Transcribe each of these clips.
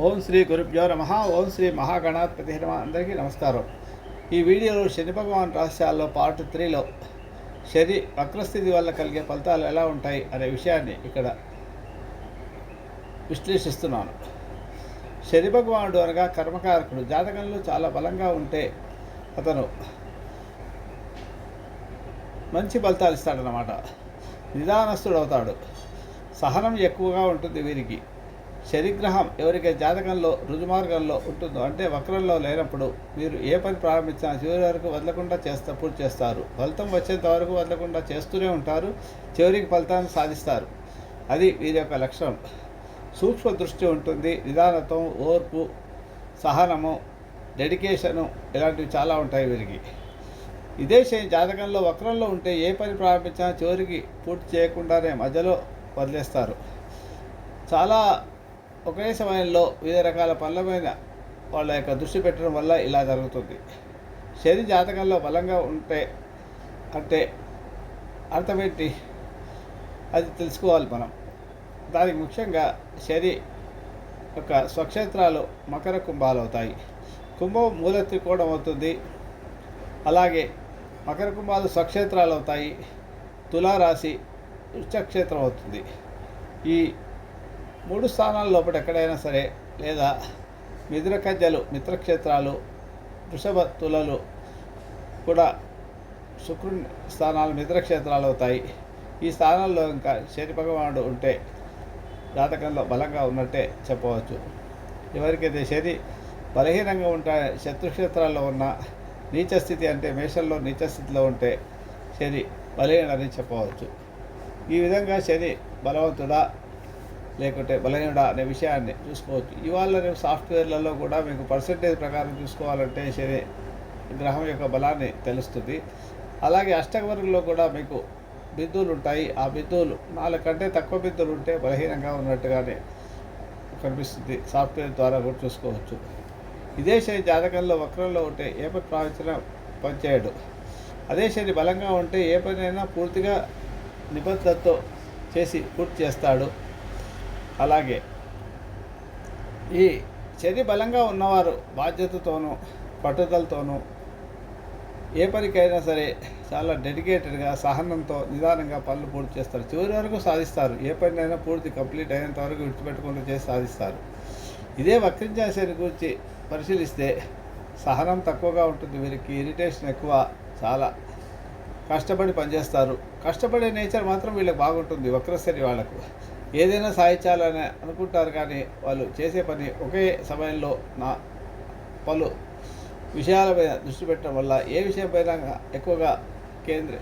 ఓం శ్రీ గురుభ్యో నమ. ఓం శ్రీ మహాగణాధిపతి నమ అందరికీ నమస్కారం. ఈ వీడియోలో శని భగవాన్ రహస్యాల్లో పార్ట్ త్రీలో శని వక్రస్థితి వల్ల కలిగే ఫలితాలు ఎలా ఉంటాయి అనే విషయాన్ని ఇక్కడ విశ్లేషిస్తున్నాను. శని భగవానుడు అనగా కర్మకారకుడు. జాతకంలో చాలా బలంగా ఉంటే అతను మంచి ఫలితాలు ఇస్తాడనమాట నిదానస్తుడు అవుతాడు సహనం ఎక్కువగా ఉంటుంది వీరికి. శనిగ్రహం ఎవరికైతే జాతకంలో రుజుమార్గంలో ఉంటుందో అంటే వక్రంలో లేనప్పుడు మీరు ఏ పని ప్రారంభించినా చివరి వరకు వదలకుండా చేస్తా పూర్తి చేస్తారు. ఫలితం వచ్చేంత వరకు వదలకుండా చేస్తూనే ఉంటారు. చివరికి ఫలితాన్ని సాధిస్తారు. అది వీరి యొక్క లక్షణం సూక్ష్మ దృష్టి ఉంటుంది. నిదానత్వం ఓర్పు సహనము డెడికేషను ఇలాంటివి చాలా ఉంటాయి వీరికి. ఇదే శని జాతకంలో వక్రంలో ఉంటే ఏ పని ప్రారంభించినా చివరికి పూర్తి చేయకుండానే మధ్యలో వదిలేస్తారు. చాలా ఒకే సమయంలో వివిధ రకాల పనుల మీద వాళ్ళ యొక్క దృష్టి పెట్టడం వల్ల ఇలా జరుగుతుంది. శని జాతకంలో బలంగా ఉంటే అంటే అర్థమేంటి అది తెలుసుకోవాలి మనం. దానికి ముఖ్యంగా శని యొక్క స్వక్షేత్రాలు మకర కుంభాలు అవుతాయి కుంభం మూల త్రికోణం అవుతుంది. అలాగే మకర కుంభాలు స్వక్షేత్రాలు అవుతాయి తులారాశి ఉచ్చక్షేత్రం అవుతుంది. ఈ మూడు స్థానాల లోపల ఎక్కడైనా సరే లేదా మిథున కజ్జలు మిత్రక్షేత్రాలు వృషభ తులలు కూడా శుక్రుని స్థానాలు మిత్రక్షేత్రాలు అవుతాయి. ఈ స్థానాల్లో ఇంకా శని భగవానుడు ఉంటే జాతకంలో బలంగా ఉన్నట్టే చెప్పవచ్చు. ఎవరికైతే శని బలహీనంగా ఉంటా శత్రుక్షేత్రాల్లో ఉన్న నీచ స్థితి అంటే మేషంలో నీచ స్థితిలో ఉంటే శని బలహీనని చెప్పవచ్చు. ఈ విధంగా శని బలవంతుడా లేకుంటే బలహీనుడా అనే విషయాన్ని చూసుకోవచ్చు. ఇవాళ రేపు సాఫ్ట్వేర్లలో కూడా మీకు పర్సంటేజ్ ప్రకారం చూసుకోవాలంటే శని గ్రహం యొక్క బలాన్ని తెలుస్తుంది. అలాగే అష్టవర్గంలో కూడా మీకు బిందువులు ఉంటాయి. ఆ బిందువులు నాలుగు కంటే తక్కువ బిందువులు ఉంటే బలహీనంగా ఉన్నట్టుగానే కనిపిస్తుంది. సాఫ్ట్వేర్ ద్వారా కూడా చూసుకోవచ్చు. ఇదే శని జాతకంలో వక్రంలో ఉంటే ఏ పని పనిచేయడు అదే శని బలంగా ఉంటే ఏ పనైనా పూర్తిగా నిబద్ధతతో చేసి పూర్తి చేస్తాడు. అలాగే. ఈ శని బలంగా ఉన్నవారు బాధ్యతతోనూ పట్టుదలతోనూ ఏ పనికైనా సరే చాలా డెడికేటెడ్గా సహనంతో నిదానంగా పనులు పూర్తి చేస్తారు. చివరి వరకు సాధిస్తారు. ఏ పనినైనా పూర్తి కంప్లీట్ అయినంత వరకు విడిచిపెట్టకుండా చేసి సాధిస్తారు. ఇదే వక్రించే శని గురించి పరిశీలిస్తే సహనం తక్కువగా ఉంటుంది. వీరికి ఇరిటేషన్ ఎక్కువ చాలా కష్టపడి పనిచేస్తారు. కష్టపడే నేచర్ మాత్రం వీళ్ళకి బాగుంటుంది. వక్రశని వాళ్ళకు. ఏదైనా సాధించాలని అనుకుంటారు కానీ వాళ్ళు చేసే పని ఒకే సమయంలో నా పలు విషయాల మీద దృష్టి పెట్టడం వల్ల ఏ విషయంపైన ఎక్కువగా కేంద్ర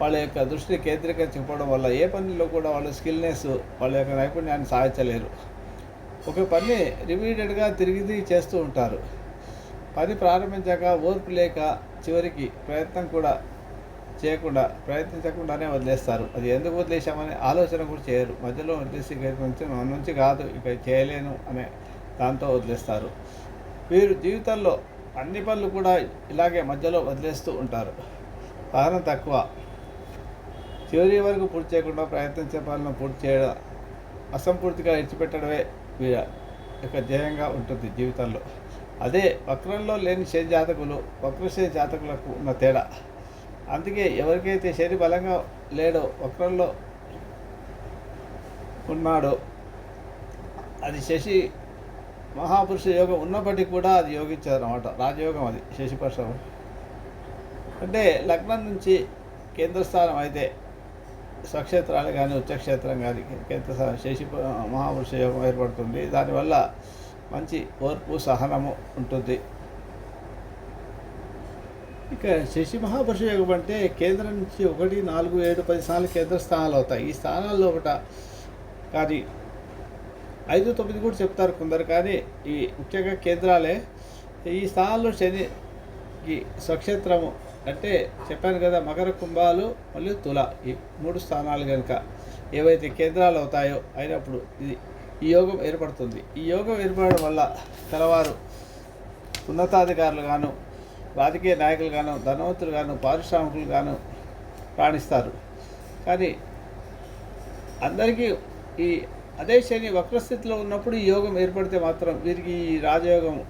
వాళ్ళ యొక్క దృష్టిని కేంద్రీకరించకపోవడం వల్ల ఏ పనిలో కూడా వాళ్ళ స్కిల్నెస్ వాళ్ళ యొక్క నైపుణ్యాన్ని సాధించలేరు. ఒక పని రిపీటెడ్గా తిరిగి చేస్తూ ఉంటారు. పని ప్రారంభించాక ఓర్పు లేక చివరికి ప్రయత్నం కూడా చేయకుండా ప్రయత్నించకుండానే వదిలేస్తారు. అది ఎందుకు వదిలేశామనే ఆలోచన కూడా చేయరు. మధ్యలో వదిలేసి కొంచెం నుంచి మన నుంచి కాదు ఇక చేయలేను అనే దాంతో వదిలేస్తారు. వీరు జీవితంలో అన్ని పనులు కూడా ఇలాగే మధ్యలో వదిలేస్తూ ఉంటారు. సహనం తక్కువ. చివరి వరకు పూర్తి చేయకుండా ప్రయత్నించే పనులను పూర్తి చేయడం అసంపూర్తిగా విడిచిపెట్టడమే వీర యొక్క ధ్యేయంగా ఉంటుంది జీవితంలో. అదే వక్రంలో లేని శని జాతకులు వక్రశని జాతకులకు ఉన్న తేడా. అందుకే ఎవరికైతే శని బలంగా లేడో వక్రంలో ఉన్నాడో అది శశి మహాపురుష యోగం ఉన్నప్పటికీ కూడా అది యోగించారు అనమాట రాజయోగం అది శశిపర్షం అంటే లగ్నం నుంచి కేంద్రస్థానం అయితే స్వక్షేత్రాలు కానీ ఉచ్చక్షేత్రం కానీ కేంద్రస్థానం శశి మహాపురుష యోగం ఏర్పడుతుంది. దానివల్ల మంచి ఓర్పు సహనము ఉంటుంది. ఇక శశి మహాపురుష యోగం అంటే కేంద్రం నుంచి ఒకటి నాలుగు ఏడు పది స్థానాలు కేంద్ర స్థానాలు అవుతాయి. ఈ స్థానాల్లో ఒకట కానీ ఐదు తొమ్మిది కూడా చెప్తారు కొందరు కానీ ఈ ముఖ్యంగా కేంద్రాలే. ఈ స్థానాల్లో శనికి స్వక్షేత్రము అంటే చెప్పాను కదా మకర కుంభాలు మరియు తుల ఈ మూడు స్థానాలు కనుక ఏవైతే కేంద్రాలు అవుతాయో అయినప్పుడు ఇది ఈ యోగం ఏర్పడుతుంది. ఈ యోగం ఏర్పడడం వల్ల తెల్లవారు ఉన్నతాధికారులు గాను రాజకీయ నాయకులు గాను ధనవంతులు గాను పారిశ్రామికులు గాను రాణిస్తారు. కానీ అందరికీ ఈ అదే శని వక్రస్థితిలో ఉన్నప్పుడు ఈ యోగం ఏర్పడితే మాత్రం వీరికి ఈ రాజయోగం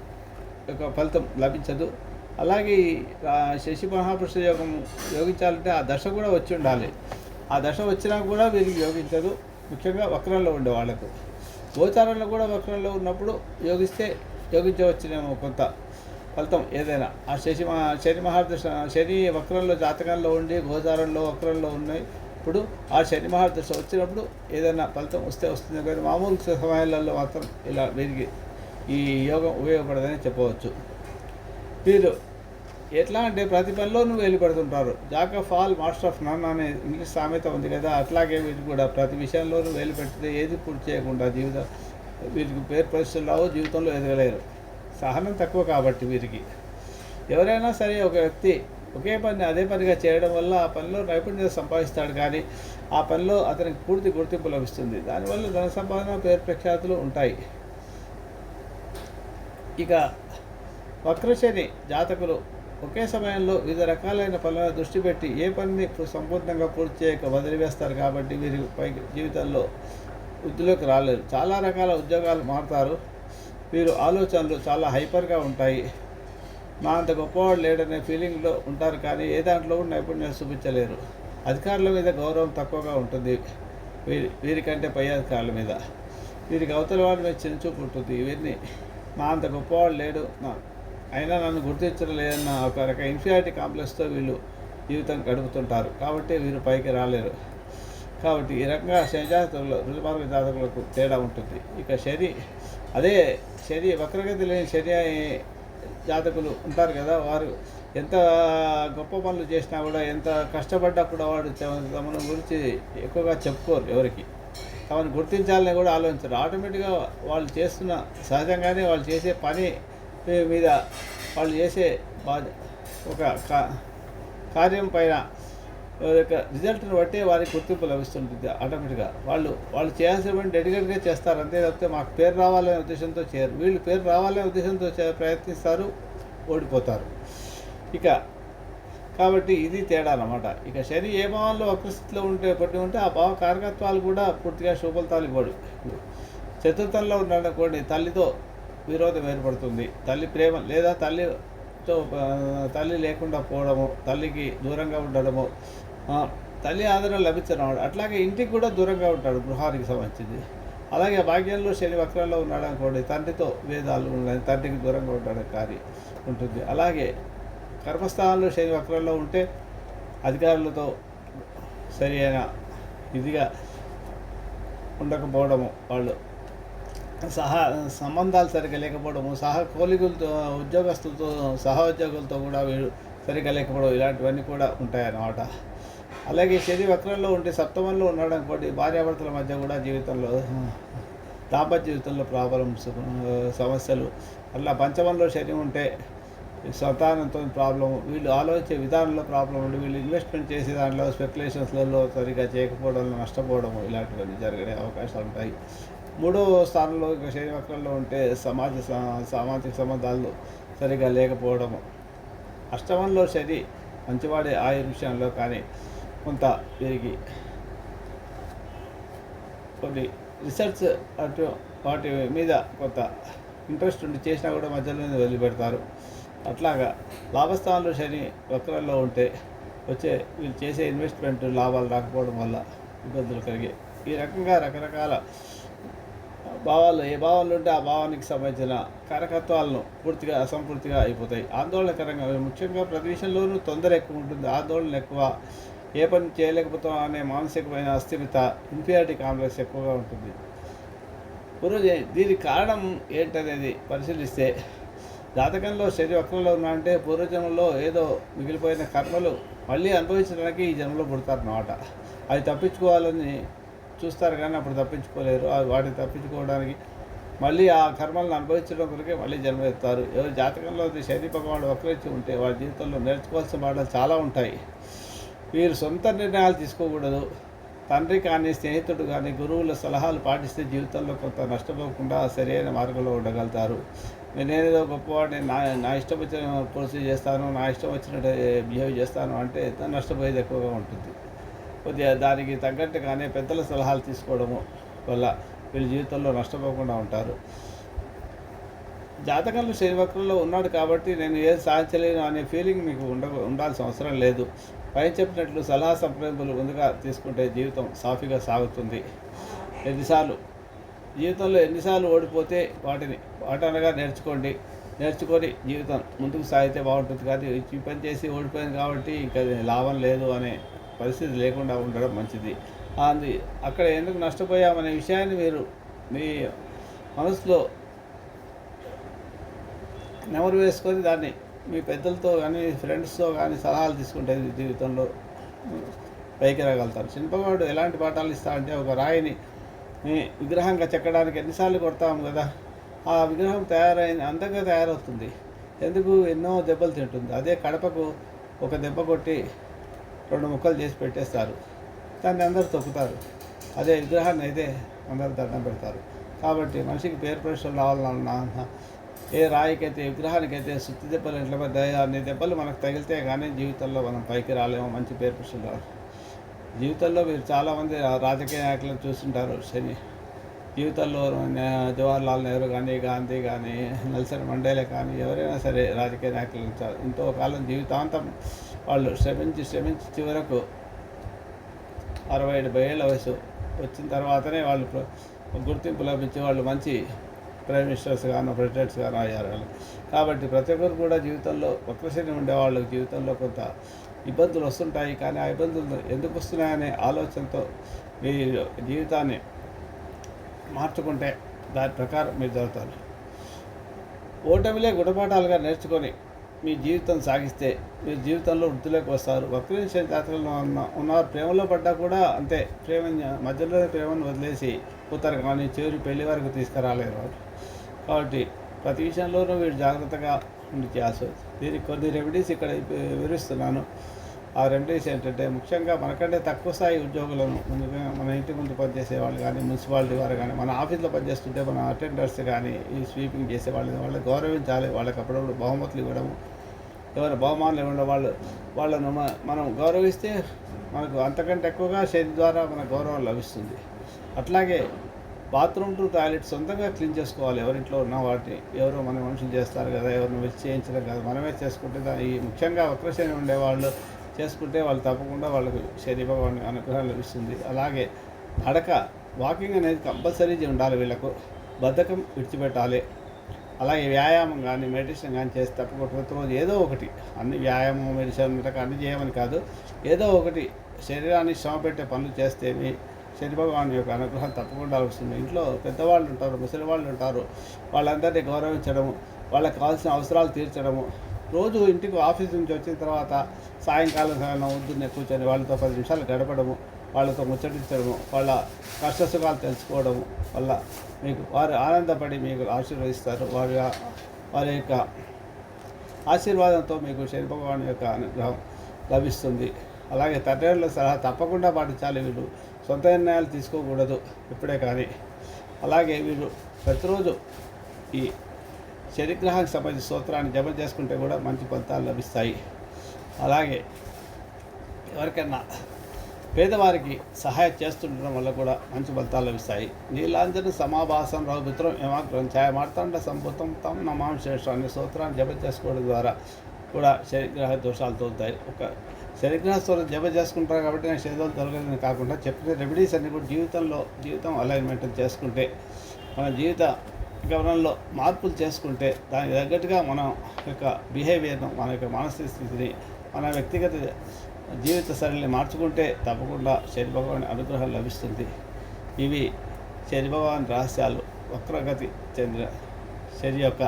యొక్క ఫలితం లభించదు. అలాగే రా- శశి మహాపురుష యోగం యోగించాలంటే ఆ దశ కూడా వచ్చి ఉండాలి. ఆ దశ వచ్చినా కూడా వీరికి యోగించదు. ముఖ్యంగా వక్రంలో ఉండే వాళ్ళకు గోచారంలో కూడా వక్రంలో ఉన్నప్పుడు యోగిస్తే యోగించవచ్చునేమో కొంత. ఫలితం ఏదైనా. ఆ శశి శని మహాదశ శని వక్రంలో జాతకంలో ఉండి గోదారంలో వక్రంలో ఉన్నాయి. ఇప్పుడు ఆ శని మహాదశ వచ్చినప్పుడు ఏదైనా ఫలితం వస్తే వస్తుంది కానీ మామూలు సమయాలలో మాత్రం ఇలా వీరికి ఈ యోగం ఉపయోగపడదని చెప్పవచ్చు. వీరు ఎట్లా అంటే ప్రతి పనిలోనూ వేలుపడుతుంటారు jack of all master of none అనే ఇంగ్లీష్ సామెత ఉంది కదా అట్లాగే వీరు కూడా ప్రతి విషయంలోనూ వేలు పెడితే ఏది పూర్తి చేయకుండా జీవితం వీరికి పేరు పరిస్థితులు రావు జీవితంలో ఎదగలేరు. సహనం తక్కువ కాబట్టి వీరికి. ఎవరైనా సరే ఒక వ్యక్తి ఒకే పని అదే పనిగా చేయడం వల్ల ఆ పనిలో నైపుణ్యత సంపాదిస్తాడు కానీ ఆ పనిలో అతనికి పూర్తి గుర్తింపు లభిస్తుంది. దానివల్ల ధన సంపాదన పేరు ప్రఖ్యాతులు ఉంటాయి. ఇక వక్రశని జాతకులు ఒకే సమయంలో వివిధ రకాలైన పనులను దృష్టి పెట్టి ఏ పనిని సంపూర్ణంగా పూర్తి చేయక వదిలివేస్తారు కాబట్టి వీరి పై జీవితంలో వృద్ధిలోకి రాలేరు. చాలా రకాల ఉద్యోగాలు మారుతారు. వీరు ఆలోచనలు చాలా హైపర్గా ఉంటాయి. నా అంత గొప్పవాడు లేడనే ఫీలింగ్లో ఉంటారు కానీ ఏ దాంట్లో నైపుణ్యం చూపించలేరు. అధికారుల మీద గౌరవం తక్కువగా ఉంటుంది. వీరి వీరికంటే పై అధికారుల మీద. వీరికి అవతల వాడి మీద చిన్నచూపు ఉంటుంది. వీరిని నా అంత గొప్పవాడు లేడు. నా అయినా నన్ను గుర్తించడం లేదన్న ఒక రక ఇన్ఫియారిటీ కాంప్లెక్స్తో వీళ్ళు జీవితం గడుపుతుంటారు. కాబట్టి వీరు పైకి రాలేరు. కాబట్టి ఈ రకంగా శనిజాతకులు రుజుమార్గ జాతకులకు తేడా ఉంటుంది. ఇక శని అదే శని వక్రగతి లేని శని జాతకులు ఉంటారు కదా వారు ఎంత గొప్ప పనులు చేసినా కూడా ఎంత కష్టపడ్డా కూడా వాడు తమను గురించి ఎక్కువగా చెప్పుకోరు ఎవరికి. తమను గుర్తించాలని కూడా ఆలోచించరు. ఆటోమేటిక్గా వాళ్ళు చేస్తున్న సహజంగానే వాళ్ళు చేసే పని మీద వాళ్ళు చేసే బాధ ఒక కార్యం పైన యొక్క రిజల్ట్ని బట్టి వారికి గుర్తింపు లభిస్తుంటుంది ఆటోమేటిక్గా వాళ్ళు వాళ్ళు చేయాల్సిన డెడికేట్గా చేస్తారు. అంతే తప్పితే మాకు పేరు రావాలనే ఉద్దేశంతో చేయరు. వీళ్ళు పేరు రావాలనే ఉద్దేశంతో ప్రయత్నిస్తారు ఓడిపోతారు. ఇక కాబట్టి ఇది తేడా అన్నమాట. ఇక శని ఏ భావంలో వక్రస్థితిలో ఉంటే పట్టి ఉంటే ఆ భావ కారకత్వాలు కూడా పూర్తిగా శుభలతాలు ఇవ్వడు. చతుర్థంలో ఉన్నాడనుకోండి తల్లితో విరోధం ఏర్పడుతుంది. తల్లి ప్రేమ లేదా తల్లితో తల్లి లేకుండా పోవడము తల్లికి దూరంగా ఉండడము తల్లి ఆదరణ లభించడం అట్లాగే ఇంటికి కూడా దూరంగా ఉంటాడు గృహానికి సంబంధించింది. అలాగే భాగ్యంలో శని వక్రంలో ఉన్నాడు అనుకోండి తండ్రితో వేదాలు ఉన్నాయి తండ్రికి దూరంగా ఉంటాడు కానీ ఉంటుంది. అలాగే కర్మస్థానంలో శని వక్రంలో ఉంటే అధికారులతో సరి అయిన ఇదిగా ఉండకపోవడము వాళ్ళు. సహా సంబంధాలు సరిగ్గా లేకపోవడము సహా కోలిగులతో ఉద్యోగస్తులతో సహోద్యోగులతో కూడా వీళ్ళు సరిగ్గా లేకపోవడం ఇలాంటివన్నీ కూడా ఉంటాయన్నమాట. అలాగే శని వక్రంలో ఉంటే సప్తమంలో ఉన్నాడు అనుకోండి భార్యాభర్తల మధ్య కూడా జీవితంలో దాంపత్య జీవితంలో ప్రాబ్లమ్స్ uh, సమస్యలు. అట్లా పంచమంలో శని ఉంటే సంతానంతో ప్రాబ్లం వీళ్ళు ఆలోచించే విధానంలో ప్రాబ్లం ఉండి వీళ్ళు ఇన్వెస్ట్మెంట్ చేసే దాంట్లో స్పెక్యులేషన్స్లలో సరిగా చేయకపోవడంలో నష్టపోవడం ఇలాంటివన్నీ జరిగే అవకాశాలు ఉంటాయి. మూడో స్థానంలో ఇక శని వక్రంలో ఉంటే సమాజ సా- సామాజిక సంబంధాలు సరిగా లేకపోవడము. అష్టమంలో శని మంచివాడే ఆయుర్ విషయంలో కానీ కొంత పెరిగి కొన్ని రీసెర్చ్ అటు వాటి మీద కొంత ఇంట్రెస్ట్ ఉండి చేసినా కూడా మధ్యలోనే వదిలిపెడతారు. అట్లాగా లాభస్థానంలో శని వక్రంలో ఉంటే వచ్చే వీళ్ళు చేసే ఇన్వెస్ట్మెంట్ లాభాలు రాకపోవడం వల్ల ఇబ్బందులు కలిగి. ఈ రకంగా రకరకాల భావాలు ఏ భావాలు ఉంటే ఆ భావానికి సంబంధించిన కారకత్వాలను పూర్తిగా అసంపూర్తిగా అయిపోతాయి. ఆందోళనకరంగా ముఖ్యంగా ప్రతి విషయంలోనూ తొందర ఎక్కువ ఉంటుంది ఆందోళన ఎక్కువ ఏ పని చేయలేకపోతాం అనే మానసికమైన అస్థిరత ఇన్ఫియారిటీ కాంప్లెక్స్ ఎక్కువగా ఉంటుంది. పూర్వజ దీనికి కారణం ఏంటనేది పరిశీలిస్తే జాతకంలో శరీర వక్రంలో ఉన్నాయంటే పూర్వజన్మలో ఏదో మిగిలిపోయిన కర్మలు మళ్ళీ అనుభవించడానికి ఈ జన్మలో పుడతారన్నమాట అవి తప్పించుకోవాలని చూస్తారు కానీ అప్పుడు తప్పించుకోలేరు. వాటిని తప్పించుకోవడానికి మళ్ళీ ఆ కర్మలను అనుభవించడం కొరకే మళ్ళీ జన్మ ఎత్తారు. ఎవరి జాతకంలో అది శని భగవానుడు వక్రించి ఉంటే వారి జీవితంలో నేర్చుకోవాల్సిన మాటలు చాలా ఉంటాయి. వీరు సొంత నిర్ణయాలు తీసుకోకూడదు. తండ్రి కానీ స్నేహితుడు కానీ గురువుల సలహాలు పాటిస్తే జీవితంలో కొంత నష్టపోకుండా సరైన మార్గంలో ఉండగలుగుతారు. నేనేదో గొప్పవాడిని నా నా ఇష్టం వచ్చిన ప్రొసీజ్ చేస్తాను నా ఇష్టం వచ్చినట్టు బిహేవ్ చేస్తాను అంటే నష్టపోయేది ఎక్కువగా ఉంటుంది. కొద్దిగా దానికి తగ్గట్టుగానే పెద్దల సలహాలు తీసుకోవడము వల్ల వీళ్ళ జీవితంలో నష్టపోకుండా ఉంటారు. జాతకంలో శని వక్రంలో ఉన్నాడు కాబట్టి నేను ఏది సాధించలేను అనే ఫీలింగ్ మీకు ఉండ ఉండాల్సిన అవసరం లేదు. పై చెప్పినట్లు సలహా సంప్రదింపులు ముందుగా తీసుకుంటే జీవితం సాఫీగా సాగుతుంది. ఎన్నిసార్లు? జీవితంలో ఎన్నిసార్లు ఓడిపోతే వాటిని వాటనగా నేర్చుకోండి. నేర్చుకొని జీవితం ముందుకు సాగితే బాగుంటుంది. కానీ ఈ పని చేసి ఓడిపోయింది కాబట్టి ఇంకా లాభం లేదు అనే పరిస్థితి లేకుండా ఉండడం మంచిది. అది అక్కడ ఎందుకు నష్టపోయామనే విషయాన్ని మీరు మీ మనసులో నెమరు వేసుకొని దాన్ని మీ పెద్దలతో కానీ ఫ్రెండ్స్తో కానీ సలహాలు తీసుకుంటే జీవితంలో పైకి రాగలుగుతారు. శిల్పగాడు ఎలాంటి పాఠాలు ఇస్తా అంటే ఒక రాయిని విగ్రహంగా చెక్కడానికి ఎన్నిసార్లు కొడతాము కదా ఆ విగ్రహం తయారైన అందంగా తయారవుతుంది. ఎందుకు ఎన్నో దెబ్బలు తింటుంది. అదే కడపకు ఒక దెబ్బ కొట్టి రెండు ముక్కలు చేసి పెట్టేస్తారు. దాన్ని అందరు తొక్కుతారు. అదే విగ్రహాన్ని అయితే అందరు దండం పెడతారు. కాబట్టి మనిషికి పేరు ప్రశ్నలు రావాలన్నా ఏ రాయికైతే విగ్రహానికైతే సుత్తి దెబ్బలు ఎట్ల పడ్డాయో అన్ని దెబ్బలు మనకు తగిలితే కానీ జీవితంలో మనం పైకి రాలేము మంచి పేరు ప్రశ్నలు జీవితంలో మీరు చాలామంది రాజకీయ నాయకులను చూస్తుంటారు శని. జీవితంలో జవహర్లాల్ నెహ్రూ కానీ గాంధీ కానీ నెల్సన్ మండేలే కానీ ఎవరైనా సరే రాజకీయ నాయకులు ఎంతో కాలం జీవితాంతం వాళ్ళు శ్రమించి శ్రమించి చివరకు అరవై డెబ్బై ఏళ్ళ వయసు వచ్చిన తర్వాతనే వాళ్ళు గుర్తింపు లభించి వాళ్ళు మంచి ప్రైమ్ మినిస్టర్స్ గాను ప్రెసిడెంట్స్ గాను అయ్యారు వాళ్ళు. కాబట్టి ప్రతి ఒక్కరు కూడా జీవితంలో వక్రశని ఉండేవాళ్ళు జీవితంలో కొంత ఇబ్బందులు వస్తుంటాయి. కానీ ఆ ఇబ్బందులు ఎందుకు వస్తున్నాయనే ఆలోచనతో మీ జీవితాన్ని మార్చుకుంటే దాని ప్రకారం మీరు జరుగుతారు. ఓటమిలే గుణపాఠాలుగా నేర్చుకొని మీ జీవితం సాగిస్తే మీరు జీవితంలో వృద్ధిలోకి వస్తారు. వక్రీంచే జాతకంలో ఉన్న ఉన్నారు. ప్రేమలో పడ్డా కూడా అంతే. ప్రేమ మధ్యలో ప్రేమను వదిలేసి పోతారు. కానీ చివరి పెళ్ళి వరకు తీసుకురాలేరు వాళ్ళు. కాబట్టి ప్రతి విషయంలోనూ వీడు జాగ్రత్తగా ఉండి చేయాల్సి దీనికి కొన్ని రెమెడీస్ ఇక్కడ వివరిస్తున్నాను. ఆ రెమెడీస్ ఏంటంటే ముఖ్యంగా మనకంటే తక్కువ స్థాయి ఉద్యోగులను ముందుగా మన ఇంటి ముందు పనిచేసే వాళ్ళు కానీ మున్సిపాలిటీ వారు కానీ మన ఆఫీస్లో పనిచేస్తుంటే మన అటెండర్స్ కానీ ఈ స్వీపింగ్ చేసే వాళ్ళు వాళ్ళని గౌరవించాలి. వాళ్ళకి అప్పుడప్పుడు బహుమతులు ఇవ్వడము. ఎవరు బహుమానులు ఇవ్వడం వాళ్ళు వాళ్ళను మనం గౌరవిస్తే మనకు అంతకంటే ఎక్కువగా శని ద్వారా మన గౌరవం లభిస్తుంది. అట్లాగే బాత్రూమ్ టు టాయిలెట్ సొంతంగా క్లీన్ చేసుకోవాలి. ఎవరింట్లో ఉన్న వాటిని ఎవరో మన మనుషులు చేస్తారు కదా ఎవరిని వచ్చి చేయించడం కదా మనమే చేసుకుంటే ఈ ముఖ్యంగా వక్రశని ఉండేవాళ్ళు చేసుకుంటే వాళ్ళు తప్పకుండా వాళ్ళకు శని అనుగ్రహం లభిస్తుంది. అలాగే నడక వాకింగ్ అనేది కంపల్సరీ ఉండాలి వీళ్ళకు. బద్ధకం విడిచిపెట్టాలి. అలాగే వ్యాయామం కానీ మెడిటేషన్ కానీ చేసి తప్పకుండా ప్రతిరోజు ఏదో ఒకటి అన్ని వ్యాయామం మెడిటేషన్ అన్ని చేయమని కాదు ఏదో ఒకటి శరీరాన్ని శ్రమ పెట్టే పనులు చేస్తేనే మీ భగవాన్ యొక్క అనుగ్రహం తప్పకుండా వస్తుంది. ఇంట్లో పెద్దవాళ్ళు ఉంటారు ముసలి వాళ్ళు ఉంటారు. వాళ్ళందరినీ గౌరవించడము వాళ్ళకి కావాల్సిన అవసరాలు తీర్చడము. రోజు ఇంటికి ఆఫీస్ నుంచి వచ్చిన తర్వాత సాయంకాలం సమయంలో వద్దున్నే కూర్చొని వాళ్ళతో పది నిమిషాలు గడపడము వాళ్ళతో ముచ్చటించడము వాళ్ళ కష్టసుఖాలు తెలుసుకోవడము వల్ల మీకు వారు ఆనందపడి మీకు ఆశీర్వదిస్తారు. వారి వారి యొక్క ఆశీర్వాదంతో మీకు శని భగవాన్ యొక్క అనుగ్రహం లభిస్తుంది. అలాగే తండ్రి సలహా తప్పకుండా పాటించాలి వీళ్ళు. సొంత నిర్ణయాలు తీసుకోకూడదు ఇప్పుడే కానీ. అలాగే మీరు ప్రతిరోజు ఈ శనిగ్రహానికి సంబంధించిన సూత్రాన్ని జమ చేసుకుంటే కూడా మంచి ఫలితాలు లభిస్తాయి. అలాగే ఎవరికైనా పేదవారికి సహాయం చేస్తుండడం వల్ల కూడా మంచి ఫలితాలు లభిస్తాయి. నీలాంజన సమాభాసం రౌమిత్రం ఏమాగ్రం ఛాయ మార్తాండ సంభూతం తమ నమాంశేషం అనే సూత్రాన్ని జమ చేసుకోవడం ద్వారా కూడా శనిగ్రహ దోషాలు తోలుతాయి. ఒక శనిగ్రహ జప చేసుకుంటారు కాబట్టి నేను శరీరం తొలగలేదని కాకుండా చెప్పిన రెమెడీస్ అన్ని కూడా జీవితంలో జీవితం అలైన్మెంట్ చేసుకుంటే మన జీవిత గమనంలో మార్పులు చేసుకుంటే దానికి తగ్గట్టుగా మనం యొక్క బిహేవియర్ను మన యొక్క మానసిక స్థితిని మన వ్యక్తిగత జీవిత శైలిని మార్చుకుంటే తప్పకుండా శని భగవాన్ అనుగ్రహం లభిస్తుంది. ఇవి శని భగవాన్ రహస్యాలు వక్రగతి చెందిన శని యొక్క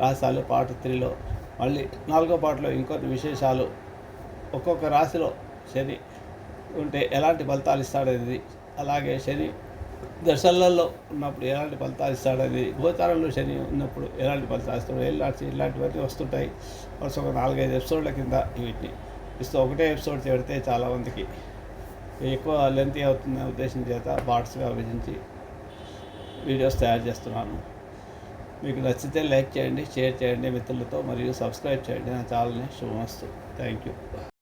రహస్యాలు పాట త్రీలో మళ్ళీ నాలుగో పాటలో ఇంకొన్ని విశేషాలు ఒక్కొక్క రాశిలో శని ఉంటే ఎలాంటి ఫలితాలు ఇస్తాడనేది అలాగే శని దశలలో ఉన్నప్పుడు ఎలాంటి ఫలితాలు ఇస్తాడనేది గోచారంలో శని ఉన్నప్పుడు ఎలాంటి ఫలితాలు ఇస్తాడు ఎలాంటి ఇలాంటివన్నీ వస్తుంటాయి. వరుస ఒక నాలుగైదు ఎపిసోడ్ల కింద వీటిని ఇస్తూ ఒకటే ఎపిసోడ్ చేడితే చాలామందికి ఎక్కువ లెంత్ అవుతున్న ఉద్దేశం చేత పార్ట్స్గా విభజించి వీడియోస్ తయారు చేస్తున్నాను. మీకు నచ్చితే లైక్ చేయండి షేర్ చేయండి మిత్రులతో మరియు సబ్స్క్రైబ్ చేయండి నా ఛానల్ని. శుభమస్తు. Thank you.